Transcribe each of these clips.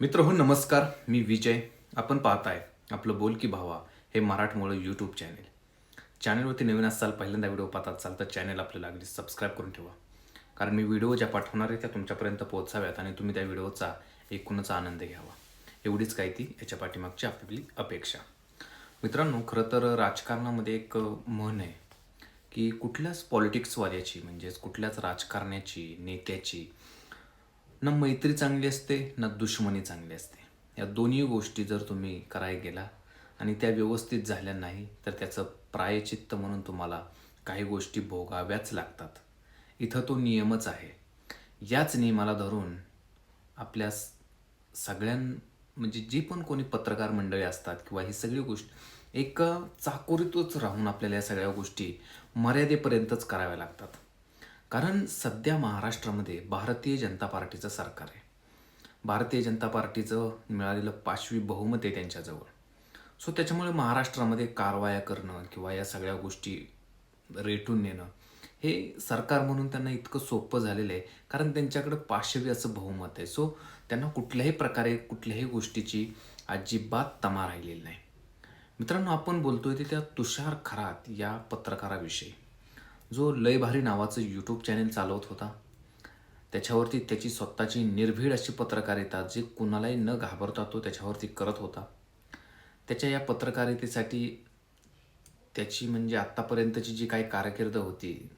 मित्र हो नमस्कार. मी विजय. आपण पाहताय आपलं बोल की भावा हे मराठमोळं यूट्यूब चॅनेल चॅनलवरती नवीन असाल पहिल्यांदा व्हिडिओ पाहत असाल तर चॅनल आपल्याला अगदी सबस्क्राईब करून ठेवा. कारण मी व्हिडिओ ज्या पाठवणार आहे त्या तुमच्यापर्यंत पोहोचाव्यात आणि तुम्ही त्या व्हिडिओचा एकूणच आनंद घ्यावा. एवढीच काय ती याच्या पाठीमागची आपली अपेक्षा. मित्रांनो खरं तर राजकारणामध्ये एक म्हण आहे की कुठल्याच पॉलिटिक्सवाल्याची म्हणजेच कुठल्याच राजकारण्याची नेत्याची ना मैत्री चांगली असते ना दुश्मनी चांगली असते. या दोन्ही गोष्टी जर तुम्ही करायला गेला आणि त्या व्यवस्थित झाल्या नाही तर त्याचं प्रायचित्त म्हणून तुम्हाला काही गोष्टी भोगाव्याच लागतात. इथं तो नियमच आहे. याच नियमाला धरून आपल्या सगळ्यां म्हणजे जी पण कोणी पत्रकार मंडळी असतात किंवा ही सगळी गोष्ट एक चाकोरीतच राहून आपल्याला या सगळ्या गोष्टी मर्यादेपर्यंतच कराव्या लागतात. कारण सध्या महाराष्ट्रामध्ये भारतीय जनता पार्टीचं सरकार आहे. भारतीय जनता पार्टीचं मिळालेलं पाचवी बहुमत आहे त्यांच्याजवळ. सो त्याच्यामुळे महाराष्ट्रामध्ये कारवाया करणं किंवा या सगळ्या गोष्टी रेटून नेणं हे सरकार म्हणून त्यांना इतकं सोपं झालेलं आहे कारण त्यांच्याकडं पाचशेवी असं बहुमत आहे. सो त्यांना कुठल्याही प्रकारे कुठल्याही गोष्टीची अजिबात तमा राहिलेली नाही. मित्रांनो आपण बोलतोय ते त्या तुषार खरात या पत्रकाराविषयी. जो लय भारी नावाचं यूट्यूब चॅनेल चालवत होता. त्याच्यावरती त्याची स्वतःची निर्भीड अशी पत्रकारिता जे कुणालाही न घाबरता तो त्याच्यावरती करत होता. त्याच्या या पत्रकारितेसाठी त्याची म्हणजे आत्तापर्यंतची जी काही कारकीर्द होती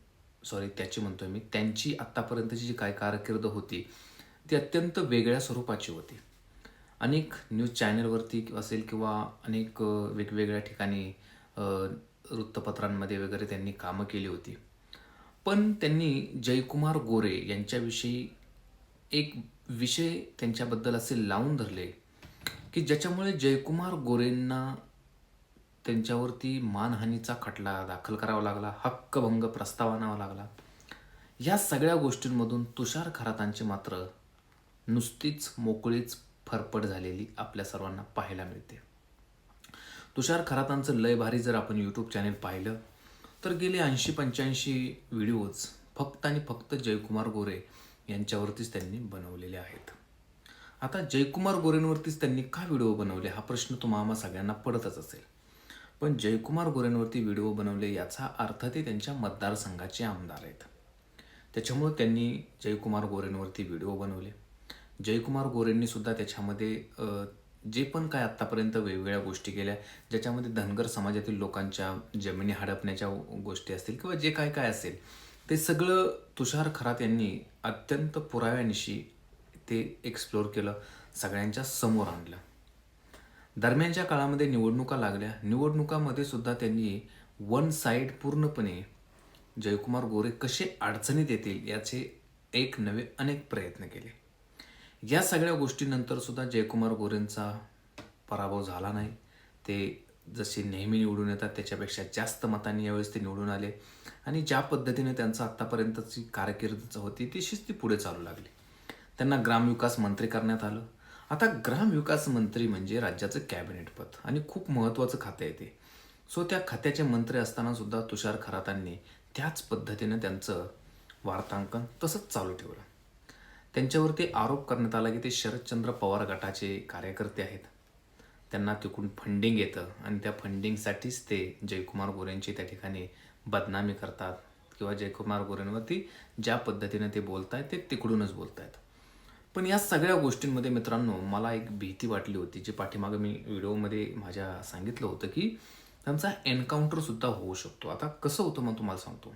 सॉरी त्याची म्हणतोय मी त्यांची आत्तापर्यंतची जी काय कारकीर्द होती ती अत्यंत वेगळ्या स्वरूपाची होती. अनेक न्यूज चॅनलवरती असेल किंवा अनेक वेगवेगळ्या ठिकाणी वृत्तपत्रांमध्ये वगैरे त्यांनी कामं केली होती. पण त्यांनी जयकुमार गोरे यांच्याविषयी एक विषय त्यांच्याबद्दल असे लावून धरले की ज्याच्यामुळे जयकुमार गोरेंना त्यांच्यावरती मानहानीचा खटला दाखल करावा लागला हक्कभंग प्रस्ताव आणावा लागला. या सगळ्या गोष्टींमधून तुषार खरातांची मात्र नुसतीच मोकळीच फरफड झालेली आपल्या सर्वांना पाहायला मिळते. तुषार खरातांचं लय भारी जर आपण यूट्यूब चॅनेल पाहिलं तर गेले ऐंशी पंच्याऐंशी व्हिडिओज फक्त आणि फक्त जयकुमार गोरे यांच्यावरतीच त्यांनी बनवलेले आहेत. आता जयकुमार गोरेंवरतीच त्यांनी का व्हिडिओ बनवले हा प्रश्न तुम्हाला सगळ्यांना पडतच असेल. पण जयकुमार गोरेंवरती व्हिडिओ बनवले याचा अर्थ ते त्यांच्या मतदारसंघाचे आमदार आहेत. त्याच्यामुळे त्यांनी जयकुमार गोरेंवरती व्हिडिओ बनवले. जयकुमार गोरेंनीसुद्धा त्याच्यामध्ये जे पण काय आत्तापर्यंत वेगवेगळ्या गोष्टी केल्या ज्याच्यामध्ये धनगर समाजातील लोकांच्या जमिनी हडपण्याच्या गोष्टी असतील किंवा जे काय काय असेल ते सगळं तुषार खरात यांनी अत्यंत पुराव्यानिशी ते एक्सप्लोर केलं सगळ्यांच्या समोर आणलं. दरम्यानच्या काळामध्ये निवडणुका लागल्या. निवडणुकामध्ये सुद्धा त्यांनी वन साईड पूर्णपणे जयकुमार गोरे कसे अडचणीत येतील याचे एक नवे अनेक प्रयत्न केले. या सगळ्या गोष्टीनंतर सुद्धा जयकुमार गोरेंचा पराभव झाला नाही. ते जसे नेहमी निवडून येतात त्याच्यापेक्षा जास्त मतांनी यावेळेस ते निवडून आले. आणि ज्या पद्धतीने त्यांचं आत्तापर्यंतची कारकिर्द होती ती शिस्ती पुढे चालू लागली. त्यांना ग्रामविकास मंत्री करण्यात आलं. आता ग्रामविकास मंत्री म्हणजे राज्याचं कॅबिनेट पद आणि खूप महत्त्वाचं खातं आहे ते. सो त्या खात्याचे मंत्री असताना सुद्धा तुषार खरातांनी त्याच पद्धतीने त्यांचं वार्तांकन तसंच चालू ठेवलं. त्यांच्यावरती आरोप करण्यात आला की ते शरदचंद्र पवार गटाचे कार्यकर्ते आहेत. त्यांना तिकडून फंडिंग येतं आणि त्या फंडिंगसाठीच ते जयकुमार गोरेंची त्या ठिकाणी बदनामी करतात किंवा जयकुमार गोरेंवरती ज्या पद्धतीने ते बोलत आहेत ते तिकडूनच बोलत आहेत पण या सगळ्या गोष्टींमध्ये मित्रांनो मला एक भीती वाटली होती जी पाठीमागं मी व्हिडिओमध्ये माझ्या सांगितलं होतं की त्यांचा एन्काउंटरसुद्धा होऊ शकतो. आता कसं होतं मग तुम्हाला सांगतो.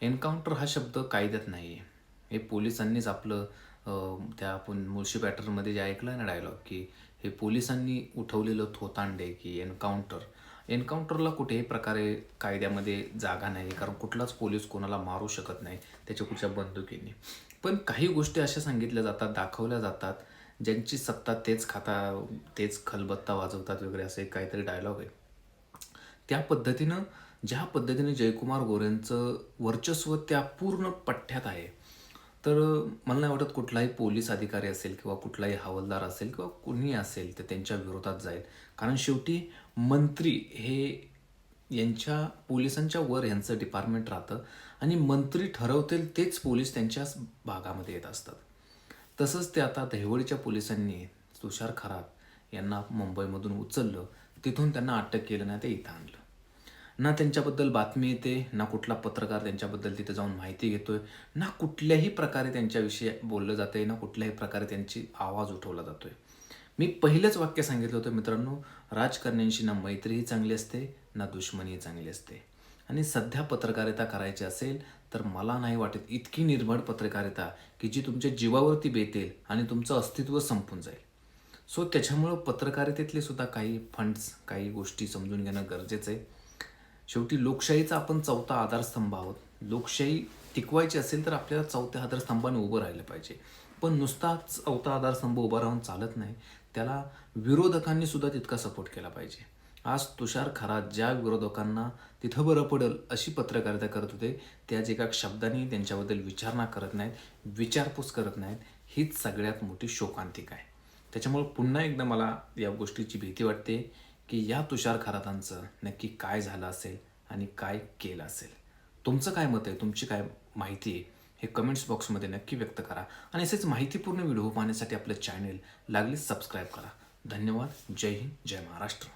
एन्काउंटर हा शब्द कायद्यात नाही आहे हे पोलिसांनीच आपलं त्या आपण मुळशी पॅटर्नमध्ये जे ऐकलं ना डायलॉग की हे पोलिसांनी उठवलेलं थोतांडे की एन्काउंटर एन्काउंटरला कुठेही प्रकारे कायद्यामध्ये जागा नाही कारण कुठलाच पोलीस कोणाला मारू शकत नाही त्याच्या कुठच्या बंदुकीने. पण काही गोष्टी अशा सांगितल्या जातात दाखवल्या जातात ज्यांची सत्ता तेच खाता तेच खलबत्ता वाजवतात वगैरे असे काहीतरी डायलॉग आहे. त्या पद्धतीनं ज्या पद्धतीने जयकुमार गोरेंचं वर्चस्व त्या पूर्ण पठ्ठ्यात आहे तर मला नाही वाटत कुठलाही पोलीस अधिकारी असेल किंवा कुठलाही हवालदार असेल किंवा कुणी असेल तर त्यांच्या विरोधात जाईल. कारण शेवटी मंत्री हे यांच्या पोलिसांच्या वर यांचं डिपार्टमेंट राहतं आणि मंत्री ठरवतील तेच पोलीस त्यांच्याच भागामध्ये येत असतात. तसंच ते आता दहिवडीच्या पोलिसांनी तुषार खरात यांना मुंबईमधून उचललं तिथून त्यांना अटक केलं नाही ते इथं आणलं. ना त्यांच्याबद्दल बातमी येते ना कुठला पत्रकार त्यांच्याबद्दल तिथे जाऊन माहिती घेतोय ना कुठल्याही प्रकारे त्यांच्याविषयी बोललं जातंय ना कुठल्याही प्रकारे त्यांची आवाज उठवला जातोय. मी पहिलंच वाक्य सांगितलं होतं मित्रांनो राजकारण्यांशी ना मैत्रीही चांगली असते ना दुश्मनीही चांगली असते. आणि सध्या पत्रकारिता करायची असेल तर मला नाही वाटत इतकी निर्भड पत्रकारिता की जी तुमच्या जीवावरती बेतेल आणि तुमचं अस्तित्व संपून जाईल. सो त्याच्यामुळं पत्रकारितेतले सुद्धा काही फंड्स काही गोष्टी समजून घेणं गरजेचं आहे. शेवटी लोकशाहीचा आपण चौथा आधारस्तंभ आहोत. लोकशाही टिकवायची असेल तर आपल्याला चौथ्या आधारस्तंभाने उभं राहिलं पाहिजे. पण नुसता चौथा आधारस्तंभ उभा राहून चालत नाही त्याला विरोधकांनी सुद्धा तितका सपोर्ट केला पाहिजे. आज तुषार खरात ज्या विरोधकांना तिथं बरं पडेल अशी पत्रकारिता करत होते त्या जे एका शब्दांनी त्यांच्याबद्दल विचारणा करत नाहीत विचारपूस करत नाहीत हीच सगळ्यात मोठी शोकांतिक आहे. त्याच्यामुळे पुन्हा एकदा मला या गोष्टीची भीती वाटते. की या तुषार खरातांचं नक्की काय झालं असेल आणि काय केलं असेल? तुमचं काय मत आहे? तुमची काय माहिती आहे? हे कमेंट्स बॉक्समध्ये नक्की व्यक्त करा आणि असेच माहितीपूर्ण व्हिडिओ पाहण्यासाठी आपलं चॅनेल लागलीच सबस्क्राईब करा. धन्यवाद. जय हिंद. जय महाराष्ट्र.